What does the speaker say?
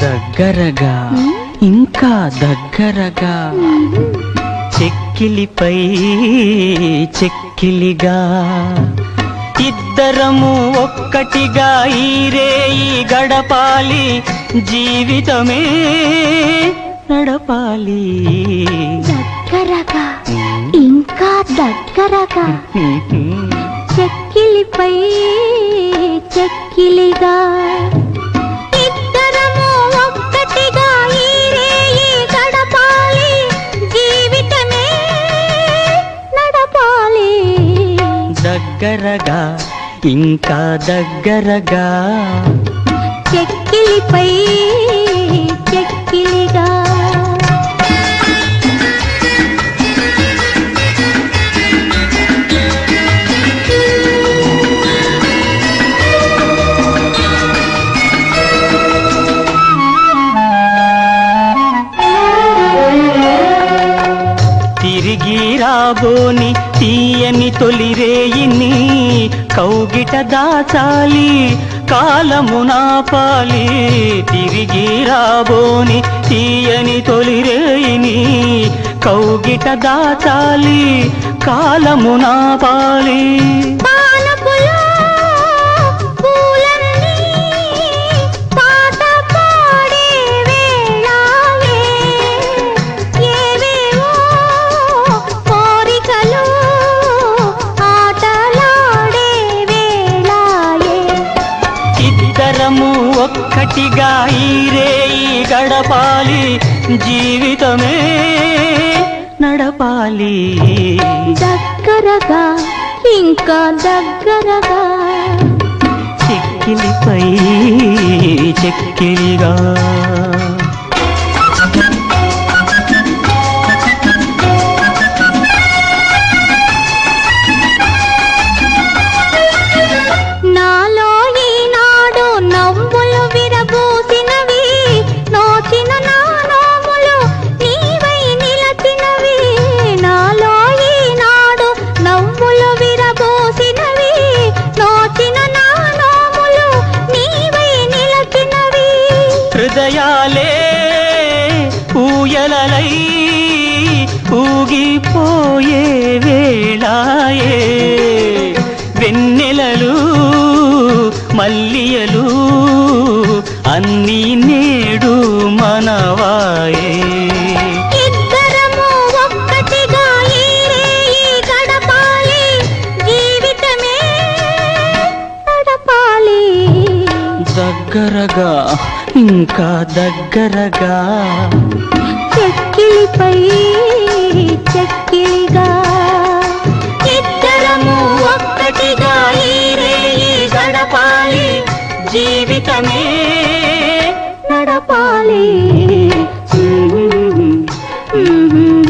దగ్గరగా ఇంకా దగ్గరగా. చెక్కిలిపై చెక్కిలిగా ఇద్దరము ఒక్కటిగా ఈరేయి గడపాలి జీవితమే నడపాలి. దగ్గరగా ఇంకా దగ్గరగా. చెక్కిలిపై చెక్కిలిగా. దగ్గరగా ఇంకా దగ్గరగా. చెక్కిలిపై చెక్కిలిగా. తిరిగి రాబోని తీయని తొలిరేయిని కౌగిట దాచాలి కాలము నాపాలి. తిరిగి రాబోని తీయని తొలిరేయిని కౌగిట దాచాలి కాలము నాపాలి. ఒక్కటిగా ఈరేయి గడపాలి. జీవితమే నడపాలి. దగ్గరగా ఇంకా దగ్గరగా. చెక్కిలిపై చెక్కిలిగా. హృదయాలే ఊయలలై ఊగిపోయే వేళాయే. వెన్నెలలు మల్లియలు అన్నీ నేడు మనవాయే. దగ్గరగా ఇంకా దగ్గరగా చెక్కిలిపై చెక్కిలిగా ఇద్దరము ఒక్కటిగా గడపాలి జీవితమే నడపాలి Mm-hmm.